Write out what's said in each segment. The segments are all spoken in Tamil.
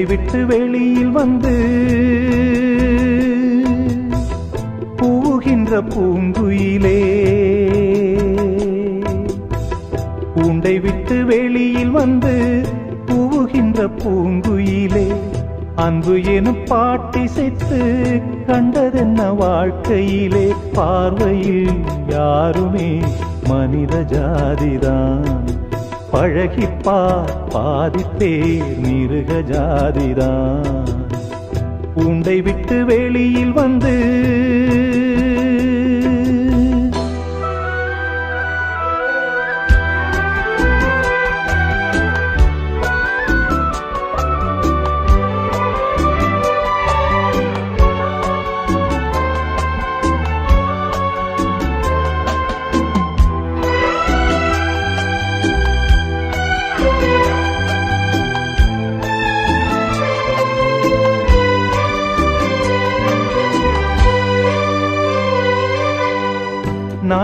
வீட்டை விட்டு வெளியில் வந்து பூகின்ற பூங்குயிலே. பூண்டை விட்டு வெளியில் வந்து பூகின்ற பூங்குயிலே. அன்பு எனும் பாட்டிசைத்து கண்டதென்ன வாழ்க்கையிலே. பார்வையில் யாருமே மனித ஜாதிதான். பழகிப்பார் பாதிப்பேர் மிருக ஜாதிதான். உண்டை விட்டு வெளியில் வந்து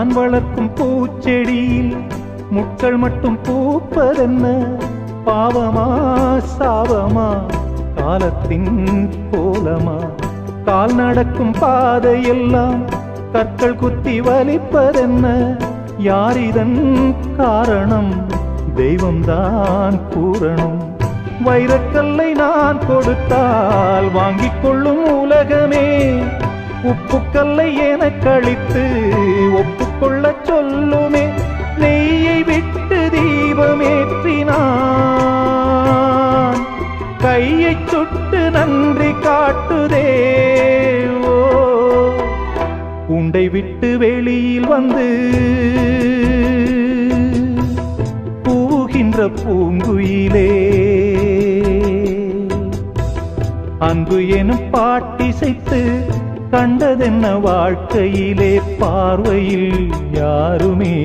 நான் வளர்க்கும் பூச்செடியில் முட்கள் மட்டும் பூப்பதென்ன? பாவமா சாவமா? காலத்தின் கோலமா? கால் நடக்கும் பாதையெல்லாம் கற்கள் குத்தி வலிப்பதென்ன? யார் இதன் காரணம்? தெய்வம்தான் கூறணும் வைரக்கல்லை நான் கொடுத்தால் வாங்கிக் கொள்ளும் உலகமே. உப்புக்கல்லை என கழித்து தொட்டு நன்றி காட்டுதே. ஓ உண்டை விட்டு வெளியில் வந்து பூகின்ற பூங்குயிலே. அன்பு எனும் பாட்டிசைத்து கண்டதென்ன வாழ்க்கையிலே பார்வையில் யாருமே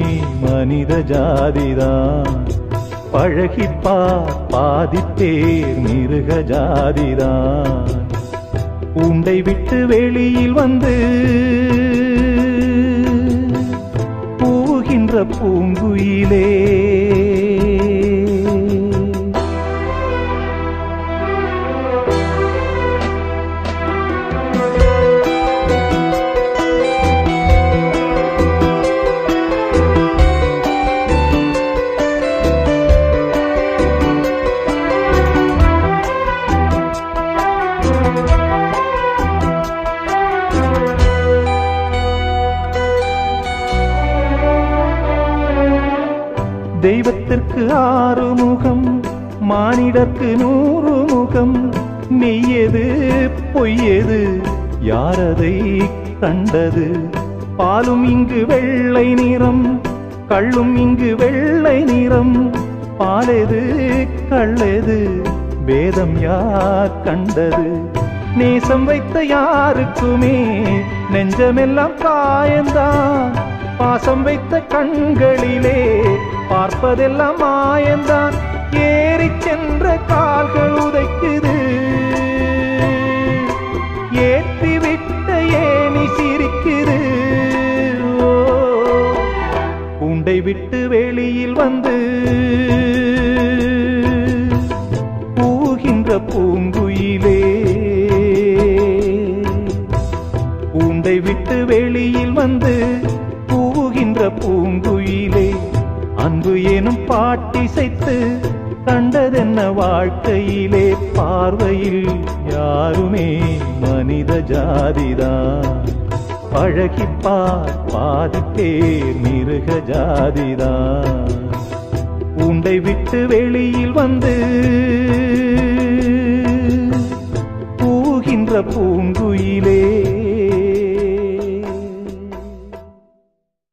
மனித ஜாதிதான். பழகிப்பார் பாதிப்பேர் மிருக ஜாதிதான். உண்டை விட்டு வெளியில் வந்து பூகின்ற பூங்குயிலே தெய்வத்திற்கு ஆறு முகம் மானிடர்க்கு நூறு முகம் மெய்யது பொய்யது யாரதை கண்டது? பாலும் இங்கு வெள்ளை நிறம் கள்ளும் இங்கு வெள்ளை நிறம். பாலெது கள்ளெது வேதம் யார் கண்டது? நேசம் வைத்த யாருக்குமே நெஞ்சமெல்லாம் காயந்தான். பாசம் வைத்த கண்களிலே பார்ப்பதெல்லாம் மாயந்தான். ஏறி சென்ற கால்கள் உதைக்குது. ஏற்றி விட்ட ஏனி சிரிக்குது உண்டை விட்டு வெளியில் வந்து பூகின்ற பூங்குயிலே. உண்டை விட்டு வெளியில் வந்து பூகின்ற பூங்குயிலே அன்பு எனும் பாட்டிசைத்து கண்டதென்ன வாழ்க்கையிலே பார்வையில் யாருமே மனித ஜாதிதான். பழகிப்பார் பாதிப்பேர் மிருக ஜாதிதான். உண்டை விட்டு வெளியில் வந்து பூகின்ற பூ